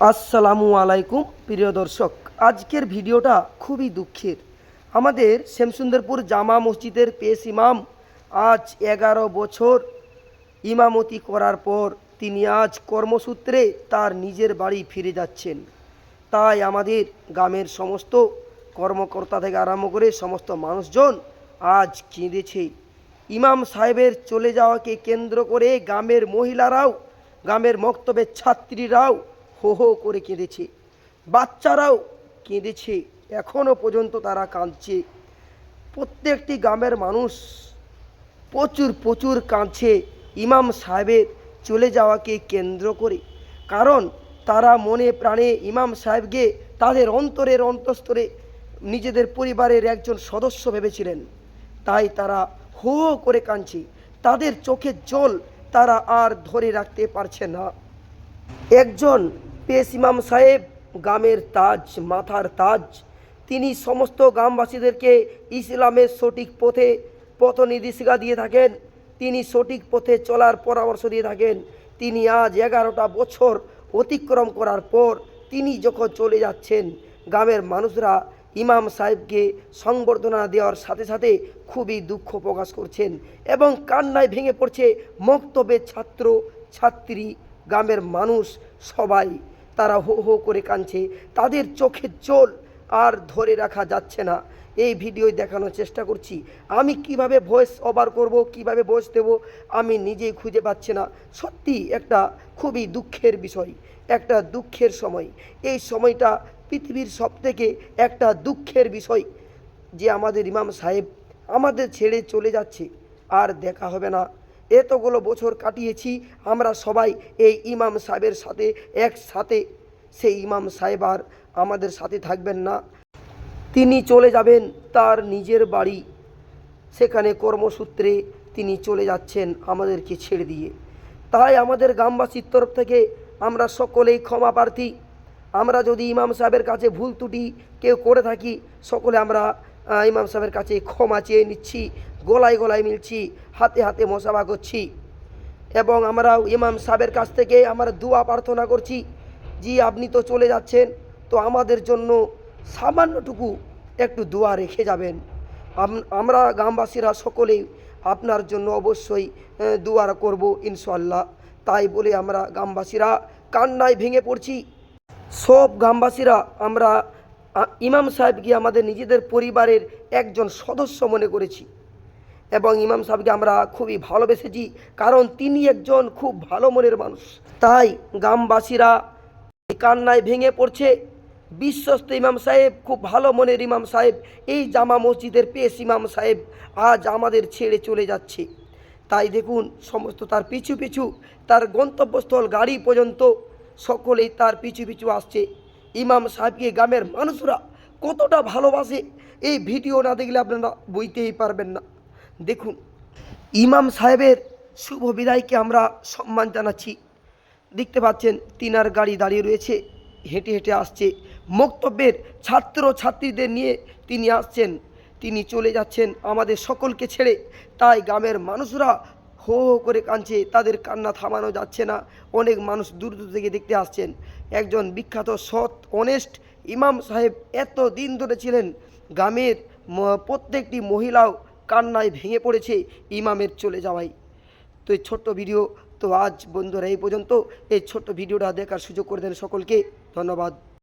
আসসালামু আলাইকুম, প্রিয় দর্শক। আজকের ভিডিওটা খুবই দুঃখের। আমাদের শ্যামসুন্দরপুর জামা মসজিদের পেশ ইমাম আজ এগারো বছর ইমামতি করার পর তিনি আজ কর্মসূত্রে তার নিজের বাড়ি ফিরে যাচ্ছেন। তাই আমাদের গ্রামের সমস্ত কর্মকর্তা থেকে আরম্ভ করে সমস্ত মানুষজন আজ কেঁদেছে। ইমাম সাহেবের চলে যাওয়াকে কেন্দ্র করে গ্রামের মহিলারাও, গ্রামের মক্তবের ছাত্রীরাও হো হো করে কেঁদেছে। বাচ্চারাও কেঁদেছে। এখনও পর্যন্ত তারা কাঁদছে। প্রত্যেকটি গ্রামের মানুষ প্রচুর প্রচুর কাঁদছে। ইমাম সাহেবের চলে যাওয়াকে কেন্দ্র করে। কারণ তারা মনে প্রাণে ইমাম সাহেবকে তাদের অন্তরের অন্তঃস্তরে নিজেদের পরিবারের একজন সদস্য ভেবেছিলেন। তাই তারা হো হো করে কাঁদছে। তাদের চোখের জল তারা আর ধরে রাখতে পারছে না। একজন পেশ ইমাম সাহেব, গ্রামের তাজ, মাথার তাজ। তিনি সমস্ত গ্রামবাসীদেরকে ইসলামের সঠিক পথে পথ নির্দেশিকা দিয়ে থাকেন। তিনি সঠিক পথে চলার পরামর্শ দিয়ে থাকেন। তিনি আজ এগারোটা বছর অতিক্রম করার পর তিনি যখন চলে যাচ্ছেন, গ্রামের মানুষরা ইমাম সাহেবকে সংবর্ধনা দেওয়ার সাথে সাথে খুবই দুঃখ প্রকাশ করছেন এবং কান্নায় ভেঙে পড়ছে মক্তবের ছাত্র, ছাত্রী, গ্রামের মানুষ সবাই। তারা হো হো করে কাঁদছে। তাদের চোখের জল আর ধরে রাখা যাচ্ছে না। এই ভিডিও দেখানোর চেষ্টা করছি। আমি কীভাবে ভয়েস ওভার করব, কীভাবে ভয়েস দেব, আমি নিজেই খুঁজে পাচ্ছি না। সত্যি একটা খুবই দুঃখের বিষয়, একটা দুঃখের সময়। এই সময়টা পৃথিবীর সবথেকে একটা দুঃখের বিষয় যে আমাদের ইমাম সাহেব আমাদের ছেড়ে চলে যাচ্ছে, আর দেখা হবে না। এতগুলো বছর কাটিয়েছি, আমরা সবাই এই ইমাম সাহেবের সাথে একসাথে। সেই ইমাম সাহেব আর আমাদের সাথে থাকবেন না। তিনি চলে যাবেন তার নিজের বাড়ি। সেখানে কর্মসূত্রে তিনি চলে যাচ্ছেন আমাদেরকে ছেড়ে দিয়ে। তাই আমাদের গ্রামবাসীর তরফ থেকে আমরা সকলেই ক্ষমা প্রার্থী। আমরা যদি ইমাম সাহেবের কাছে ভুল ত্রুটি কেউ করে থাকি, সকলে আমরা ইমাম সাহেবের কাছে ক্ষমা চেয়ে নিচ্ছি, গলায় গলায় মিলছি, হাতে হাতে মশাবা করছি। এবং আমরাও ইমাম সাহেবের কাছ থেকে আমরা দোয়া প্রার্থনা করছি, জি, আপনি তো চলে যাচ্ছেন, তো আমাদের জন্য সামান্যটুকু একটু দোয়া রেখে যাবেন। আমরা গ্রামবাসীরা সকলেই আপনার জন্য অবশ্যই দোয়ার দোয়া করব ইনশাল্লাহ তাই বলে আমরা গ্রামবাসীরা কান্নায় ভেঙে পড়ছি। সব গ্রামবাসীরা আমরা ইমাম সাহেবকে আমাদের নিজেদের পরিবারের একজন সদস্য মনে করেছি। এবং ইমাম সাহেবকে আমরা খুবই ভালোবেসেছি, কারণ তিনি একজন খুব ভালো মনের মানুষ। তাই গ্রামবাসীরা কান্নায় ভেঙে পড়ছে। বিশ্বস্ত ইমাম সাহেব, খুব ভালো মনের ইমাম সাহেব, এই জামা মসজিদের পেশ ইমাম সাহেব আজ আমাদের ছেড়ে চলে যাচ্ছে। তাই দেখুন, সমস্ত তার পিছু পিছু, তার গন্তব্যস্থল গাড়ি পর্যন্ত সকলেই তার পিছু পিছু আসছে। ইমাম সাহেবকে গ্রামের মানুষরা কতটা ভালোবাসে, এই ভিডিও না দেখলে আপনারা বইতেই পারবেন না। দেখুন, ইমাম সাহেবের শুভ বিদায়কে আমরা সম্মান জানাচ্ছি। দেখতে পাচ্ছেন, তিনার গাড়ি দাঁড়িয়ে রয়েছে, হেঁটে হেঁটে আসছে। মক্তব্যের ছাত্র ছাত্রীদের নিয়ে তিনি আসছেন। তিনি চলে যাচ্ছেন আমাদের সকলকে ছেড়ে। তাই গ্রামের মানুষরা হো হো করে কাঁদছে, তাদের কান্না থামানো যাচ্ছে না। অনেক মানুষ দূর দূর থেকে দেখতে আসছেন। একজন বিখ্যাত সৎ অনেস্ট ইমাম সাহেব এত দিন ধরে ছিলেন, গ্রামের প্রত্যেকটি মহিলাও কান্নায় ভেঙে পড়েছে ইমামের চলে যাওয়ায়। তো এই ছোট্ট ভিডিও, তো আজ বন্ধুরা এই পর্যন্ত। এই ছোট্ট ভিডিওটা দেখার সুযোগ করে দেন সকলকে। ধন্যবাদ।